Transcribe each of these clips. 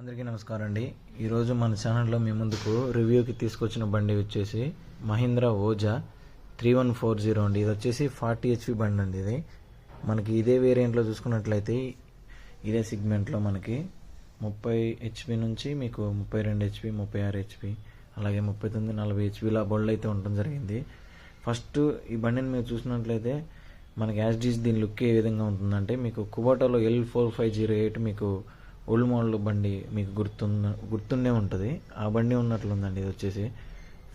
అందరికీ నమస్కారం అండి ఈరోజు మన ఛానల్లో మీ ముందుకు రివ్యూకి తీసుకొచ్చిన బండి వచ్చేసి Mahindra Oja three one four zero అండి. ఇది వచ్చేసి ఫార్టీ హెచ్పి బండి అండి ఇది. మనకి ఇదే వేరియంట్లో చూసుకున్నట్లయితే ఇదే సిగ్మెంట్లో మనకి ముప్పై హెచ్పి నుంచి మీకు ముప్పై రెండు హెచ్పి ముప్పై ఆరు హెచ్పి అలాగే ముప్పై తొమ్మిది నలభై హెచ్పిలా బోల్డ్ అయితే ఉండడం జరిగింది. ఫస్ట్ ఈ బండిని మీరు చూసినట్లయితే మనకి యాజ్ డీజ్ దీని లుక్ ఏ విధంగా ఉంటుందంటే మీకు కుబాటాలో L four five zero eight మీకు ఓల్డ్ మోడల్ బండి మీకు గుర్తున్న గుర్తుండే ఉంటుంది. ఆ బండి ఉన్నట్లుందండి ఇది వచ్చేసి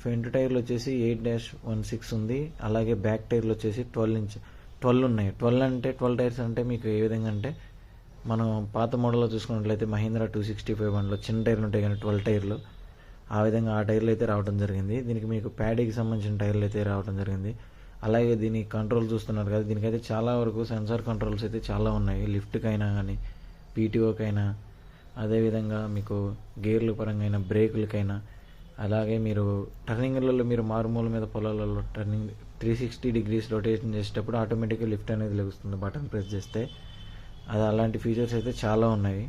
ఫ్రంట్ టైర్లు వచ్చేసి ఎయిట్ డాష్ వన్ సిక్స్ ఉంది. అలాగే బ్యాక్ టైర్లు వచ్చేసి ట్వెల్వ్ ఇంచ్ ట్వెల్వ్ ఉన్నాయి ట్వెల్వ్ అంటే ట్వెల్వ్ టైర్స్ అంటే మీకు ఏ విధంగా అంటే మనం పాత మోడల్లో చూసుకున్నట్లయితే మహీంద్రా టూ సిక్స్టీ ఫైవ్ బండ్లో చిన్న టైర్లు ఉంటాయి కానీ ట్వెల్వ్ టైర్లు. ఆ విధంగా ఆ టైర్లు అయితే రావడం జరిగింది. దీనికి మీకు ప్యాడీకి సంబంధించిన టైర్లు అయితే రావడం జరిగింది. అలాగే దీని కంట్రోల్ చూస్తున్నారు కదా దీనికైతే చాలా వరకు సెన్సార్ కంట్రోల్స్ అయితే చాలా ఉన్నాయి. లిఫ్ట్కైనా కానీ పీటీఓకైనా అదేవిధంగా మీకు గేర్ల పరంగా అయినా బ్రేకులకైనా అలాగే మీరు టర్నింగ్లలో మీరు మారుమూల మీద పొలాలలో turning three sixty degrees rotation చేసేటప్పుడు ఆటోమేటిక్గా లిఫ్ట్ అనేది లెగుస్తుంది బటన్ ప్రెస్ చేస్తే. అది అలాంటి ఫీచర్స్ అయితే చాలా ఉన్నాయి.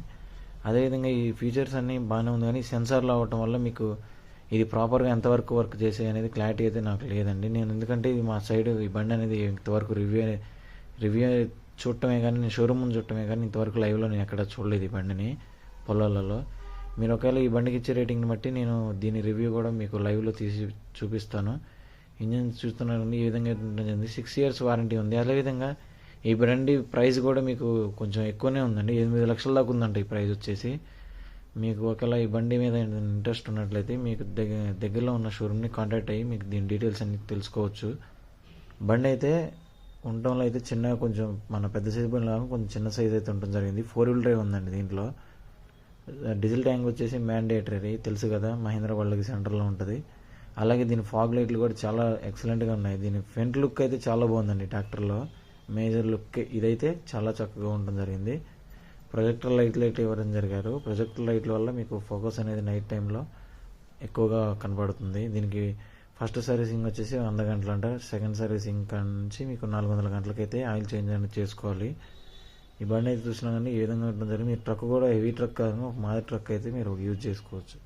అదేవిధంగా ఈ ఫీచర్స్ అన్నీ బాగానే ఉంది కానీ సెన్సార్లో అవ్వటం వల్ల మీకు ఇది ప్రాపర్గా ఎంతవరకు వర్క్ చేసే అనేది క్లారిటీ అయితే నాకు లేదండి. నేను ఎందుకంటే ఇది మా సైడ్ ఈ బండి అనేది ఇంతవరకు రివ్యూ రివ్యూ చూడటమే కానీ నేను షోరూమ్ ముందు చూడటమే కానీ ఇంతవరకు లైవ్లో నేను ఎక్కడ చూడలేదు ఈ బండిని పొలాలలో. మీరు ఒకవేళ ఈ బండికి ఇచ్చే రేటింగ్ని బట్టి నేను దీని రివ్యూ కూడా మీకు లైవ్లో తీసి చూపిస్తాను. ఇంజిన్ చూస్తున్నారండి ఈ విధంగా ఉంటుంది. సిక్స్ ఇయర్స్ వారంటీ ఉంది. అదేవిధంగా ఈ బండి ప్రైస్ కూడా మీకు కొంచెం ఎక్కువనే ఉందండి. ఎనిమిది లక్షల దాకా ఉందంట ఈ ప్రైస్ వచ్చేసి. మీకు ఒకవేళ ఈ బండి మీద ఇంట్రెస్ట్ ఉన్నట్లయితే మీకు దగ్గర దగ్గరలో ఉన్న షోరూమ్ని కాంటాక్ట్ అయ్యి మీకు దీని డీటెయిల్స్ అన్ని తెలుసుకోవచ్చు. బండి అయితే ఉండటంలో అయితే చిన్నగా కొంచెం మన పెద్ద సైజు బండి లాగా కొంచెం చిన్న సైజ్ అయితే ఉండటం జరిగింది. ఫోర్ వీల్ డ్రైవ్ ఉందండి దీంట్లో. డీజిల్ ట్యాంక్ వచ్చేసి మ్యాండేటరీ తెలుసు కదా మహేంద్ర వాళ్ళకి సెంటర్లో ఉంటుంది. అలాగే దీని ఫాగ్ లైట్లు కూడా చాలా ఎక్సలెంట్గా ఉన్నాయి. దీని ఫ్రంట్ లుక్ అయితే చాలా బాగుందండి ట్రాక్టర్లో. మేజర్ లుక్ ఇదైతే చాలా చక్కగా ఉండడం జరిగింది. ప్రొజెక్టర్ లైట్లు అయితే ఇవ్వడం జరిగారు. ప్రొజెక్టర్ లైట్ల వల్ల మీకు ఫోకస్ అనేది నైట్ టైంలో ఎక్కువగా కనపడుతుంది దీనికి ఫస్ట్ సర్వీసింగ్ వచ్చేసి వంద గంటలు అంట సెకండ్ సర్వీసింగ్ నుంచి మీకు నాలుగు వందల గంటలకైతే ఆయిల్ చేంజ్ అనేది చేసుకోవాలి. ఈ బండి అయితే చూసినా కానీ ఏ విధంగా ఉండడం జరిగింది మీ ట్రక్ కూడా హెవీ ట్రక్ కాదు ఒక మాది ట్రక్ అయితే మీరు యూజ్ చేసుకోవచ్చు.